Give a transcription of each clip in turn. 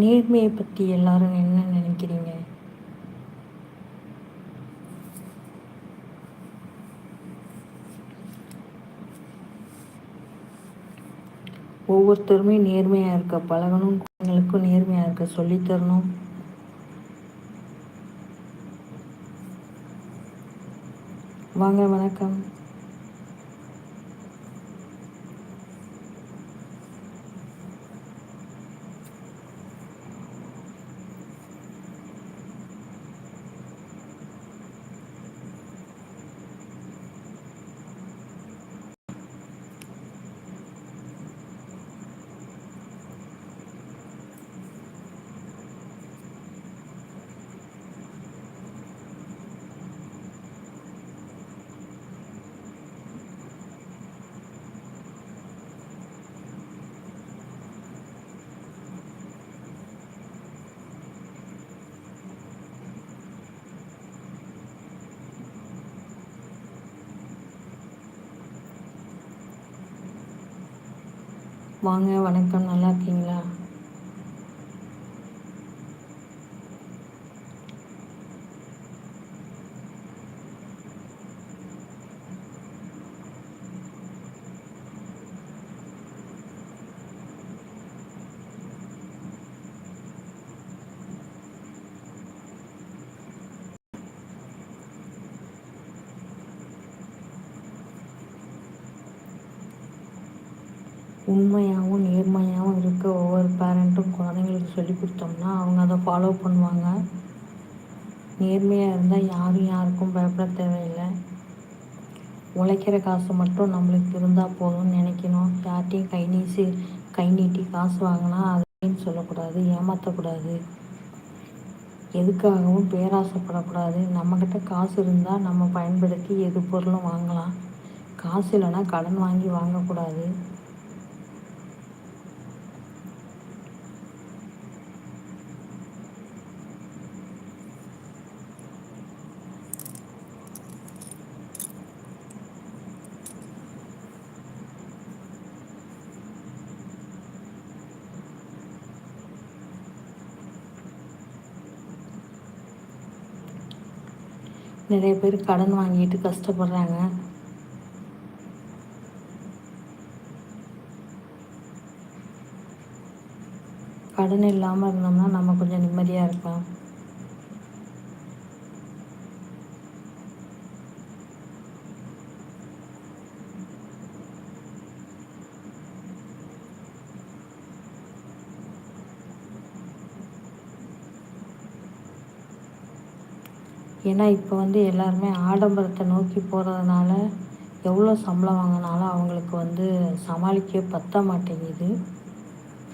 நேர்மையை பற்றி எல்லாரும் என்ன நினைக்கிறீங்க? ஒவ்வொருத்தருமே நேர்மையாக இருக்க பழகணும் குழந்தைங்களுக்கும் நேர்மையாக இருக்க சொல்லித்தரணும் வாங்க வணக்கம். வாங்க வணக்கம். நல்லா இருக்கீங்களா? உண்மையாகவும் நேர்மையாகவும் இருக்க ஒவ்வொரு பேரண்ட்டும் குழந்தைங்களுக்கு சொல்லி கொடுத்தோம்னா அவங்க அதை ஃபாலோ பண்ணுவாங்க. நேர்மையாக இருந்தால் யாரும் யாருக்கும் பயப்பட தேவையில்லை. உழைக்கிற காசு மட்டும் நம்மளுக்கு இருந்தால் போதும்னு நினைக்கணும். யார்ட்டையும் கை நீசி கை நீட்டி காசு வாங்கினா அதுன்னு சொல்லக்கூடாது ஏமாற்றக்கூடாது எதுக்காகவும் பேராசைப்படக்கூடாது. நம்மக்கிட்ட காசு இருந்தால் நம்ம பயன்படுத்தி எது பொருளும் வாங்கலாம். காசு இல்லைன்னா கடன் வாங்கி வாங்கக்கூடாது. நிறைய பேர் கடன் வாங்கிட்டு கஷ்டப்படுறாங்க. கடன் இல்லாமல் இருந்தோம்னா நம்ம கொஞ்சம் நிம்மதியாக இருக்கலாம். ஏன்னா இப்போ வந்து எல்லாருமே ஆடம்பரத்தை நோக்கி போகிறதுனால எவ்வளோ சம்பளம் வாங்கினாலும் அவங்களுக்கு வந்து சமாளிக்க பத்த மாட்டேங்குது.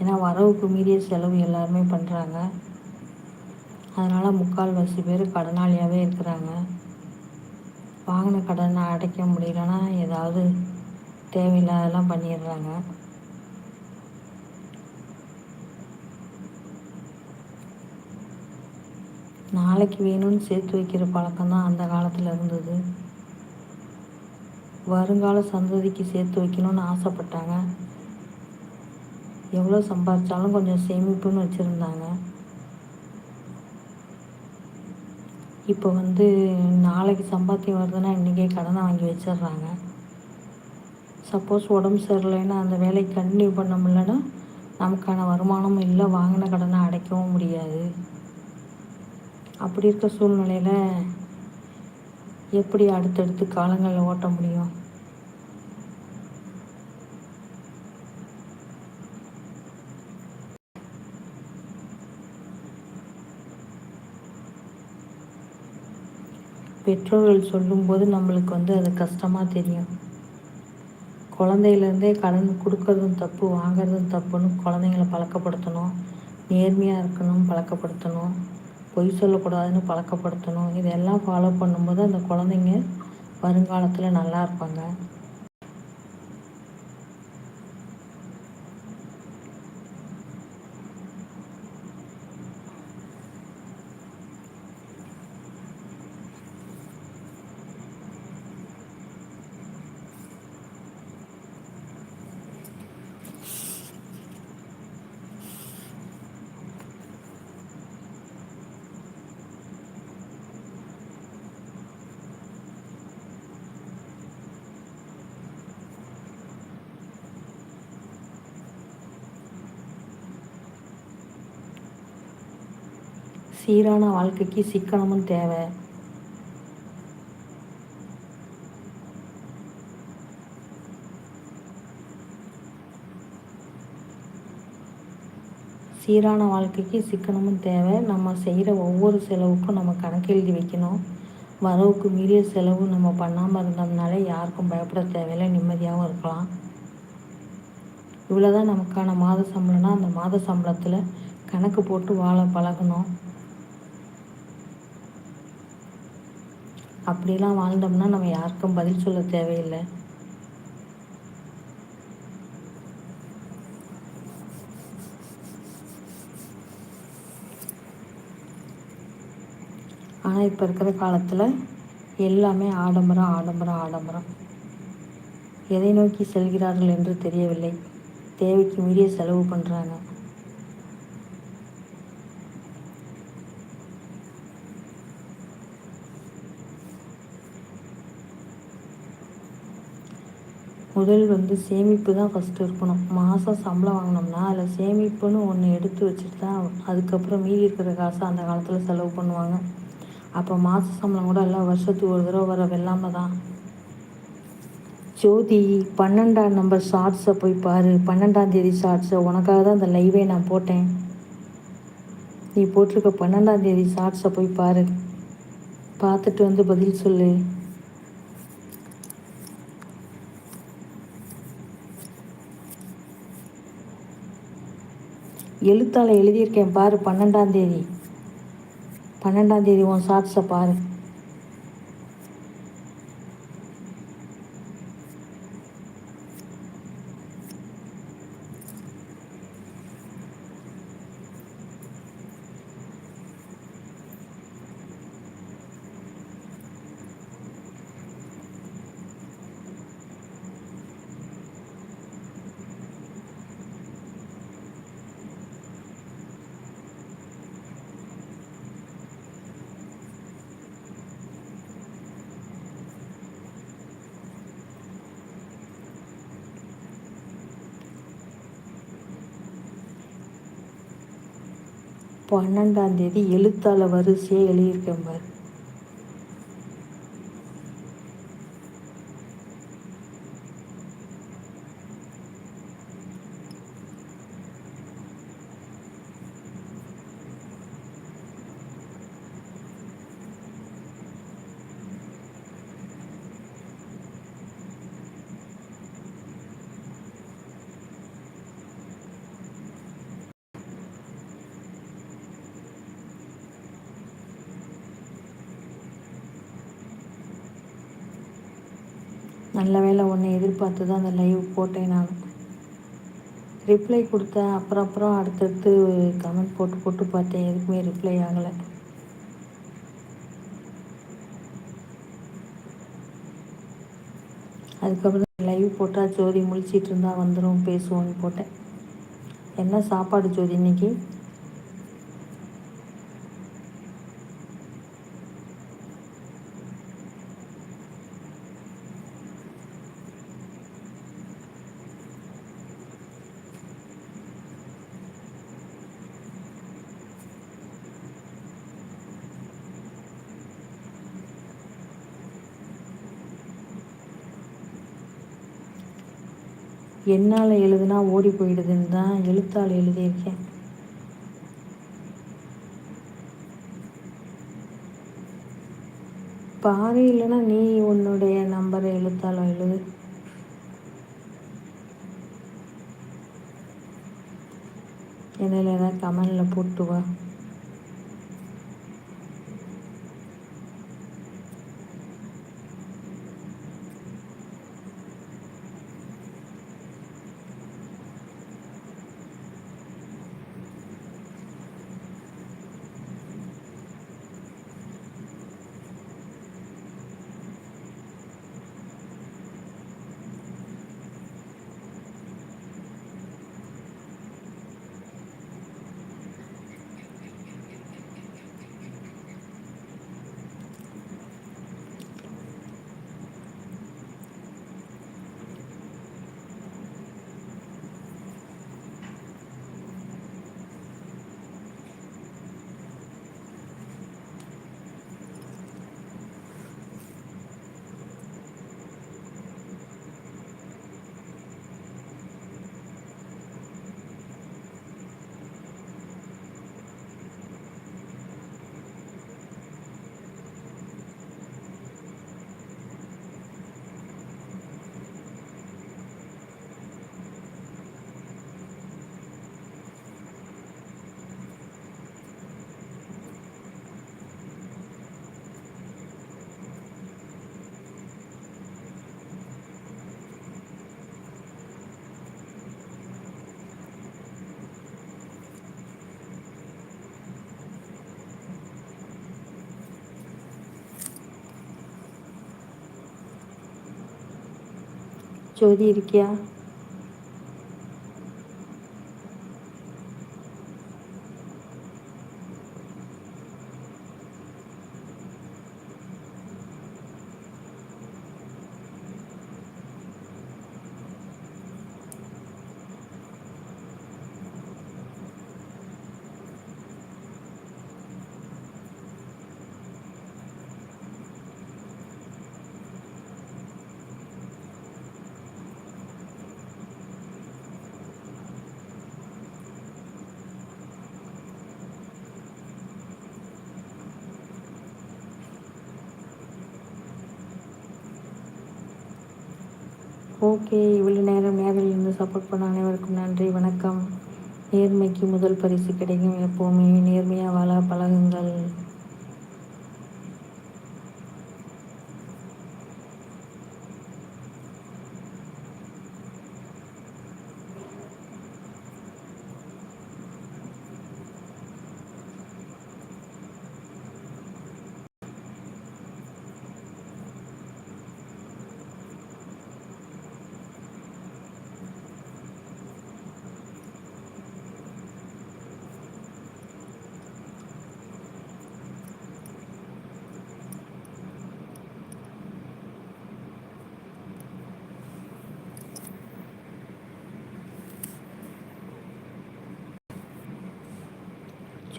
ஏன்னா வரவுக்கு மீறிய செலவு எல்லாருமே பண்ணுறாங்க அதனால் முக்கால்வாசி பேர் கடனாளியாகவே இருக்கிறாங்க. வாங்கின கடனை அடைக்க முடியலன்னா ஏதாவது தேவையில்லாதெல்லாம் பண்ணிடுறாங்க. நாளைக்கு வேணும்னு சேர்த்து வைக்கிற பழக்கம் தான் அந்த காலத்தில் இருந்தது. வருங்கால சந்ததிக்கு சேர்த்து வைக்கணும்னு ஆசைப்பட்டாங்க. எவ்வளோ சம்பாதிச்சாலும் கொஞ்சம் சேமிப்புன்னு வச்சுருந்தாங்க. இப்போ வந்து நாளைக்கு சம்பாத்தியம் வருதுன்னா இன்றைக்கே கடனை வாங்கி வச்சிடுறாங்க. சப்போஸ் உடம்பு சரியில்லைன்னா அந்த வேலையை கண்டினியூ பண்ண முடியலன்னா நமக்கான வருமானமும் இல்லை வாங்கின கடனை அடைக்கவும் முடியாது. அப்படி இருக்க சூழ்நிலையில் எப்படி அடுத்தடுத்து காலங்களில் ஓட்ட முடியும்? பெற்றோர்கள் சொல்லும்போது நம்மளுக்கு வந்து அது கஷ்டமாக தெரியும். குழந்தையிலேருந்தே கடன் கொடுக்கறதும் தப்பு வாங்கிறதும் தப்புன்னு குழந்தைங்கள பழக்கப்படுத்தணும். நேர்மையாக இருக்கணும் பழக்கப்படுத்தணும். பொய் சொல்லக்கூடாதுன்னு பழக்கப்படுத்தணும். இதெல்லாம் ஃபாலோ பண்ணும்போது அந்த குழந்தைங்க வருங்காலத்தில் நல்லா இருப்பாங்க. சீரான வாழ்க்கைக்கு சிக்கனமும் தேவை. சீரான வாழ்க்கைக்கு சிக்கனமும் தேவை. நம்ம செய்கிற ஒவ்வொரு செலவுக்கும் நம்ம கணக்கு எழுதி வைக்கணும். வரவுக்கு மீறிய செலவு நம்ம பண்ணாமல் இருந்தோம்னாலே யாருக்கும் பயப்பட தேவையில்லை. நிம்மதியாகவும் இருக்கலாம். இவ்வளோ தான் நமக்கான மாத சம்பளம்னா அந்த மாத சம்பளத்தில் கணக்கு போட்டு வாழ பழகணும். அப்படிலாம் வாழ்ந்தோம்னா நம்ம யாருக்கும் பதில் சொல்ல தேவையில்லை. ஆனால் இப்போ இருக்கிற காலத்தில் எல்லாமே ஆடம்பரம் ஆடம்பரம் ஆடம்பரம். எதை நோக்கி செல்கிறார்கள் என்று தெரியவில்லை. தேவைக்கு மீறிய செலவு பண்ணுறாங்க முதல் வந்து சேமிப்பு தான் ஃபஸ்ட்டு இருக்கணும். மாதம் சம்பளம் வாங்கினோம்னா அதில் சேமிப்புன்னு ஒன்று எடுத்து வச்சுட்டு தான் அதுக்கப்புறம் மீதி இருக்கிற காசை அந்த காலத்தில் செலவு பண்ணுவாங்க. அப்போ மாத சம்பளம் கூட எல்லாம் வருஷத்துக்கு ஒரு தடவை வர வெள்ளாமல் தான். ஜோதி பன்னெண்டாம் நம்பர் ஷார்ட்ஸை போய் பாரு. பன்னெண்டாம் தேதி ஷார்ட்ஸை உனக்காக தான் அந்த லைவே நான் போட்டேன். நீ போட்டிருக்க பன்னெண்டாம் தேதி ஷார்ட்ஸை போய் பாரு. பார்த்துட்டு வந்து பதில் சொல்லு. எழுத்தால் எழுதியிருக்கேன் பாரு பன்னெண்டாம் தேதி. பன்னெண்டாம் தேதி உன் ஷார்ட்ஸை பாரு. பன்னெண்டாம் தேதி எழுத்தாள வரிசையாக எழுதியிருக்கேன் பாரு. நல்ல வேலை ஒன்றை எதிர்பார்த்து தான் அந்த லைவ் போட்டேன் நான். ரிப்ளை கொடுத்தேன் அப்புறம் அப்புறம் அடுத்தடுத்து கமெண்ட் போட்டு போட்டு பார்த்தேன். எதுக்குமே ரிப்ளை ஆகலை. அதுக்கப்புறம் லைவ் போட்டால் ஜோதி முழிச்சிட்டு இருந்தால் வந்துடும் பேசுவோன்னு போட்டேன். என்ன சாப்பாடு ஜோதி இன்னைக்கு? என்னால் எழுதுனா ஓடி போயிடுதுன்னு தான் எழுத்தால் எழுதியிருக்கேன். பாரு இல்லைன்னா நீ உன்னுடைய நம்பரை எழுத்தால் எழுது. இதில் ஏதாவது கமெண்டில் போட்டு வா. ஜோதி இருக்கியா ஓகே இவ்வளோ நேரம் நேரில் இருந்து சப்போர்ட் பண்ண அனைவருக்கும் நன்றி வணக்கம். நேர்மைக்கு முதல் பரிசு கிடைக்கும். எப்போவுமே நேர் வாழ பழகுங்கள்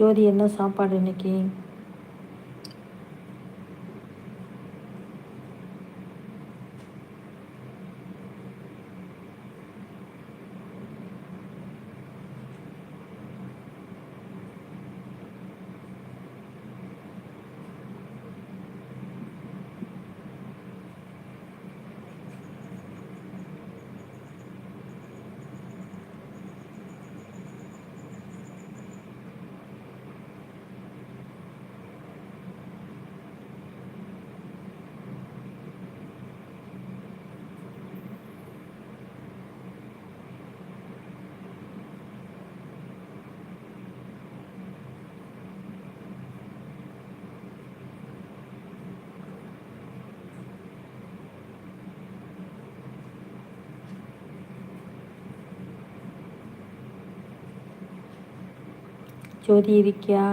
ஜோதி என்ன சாப்பாடு இன்னைக்கு? ஜோதி இருக்கியா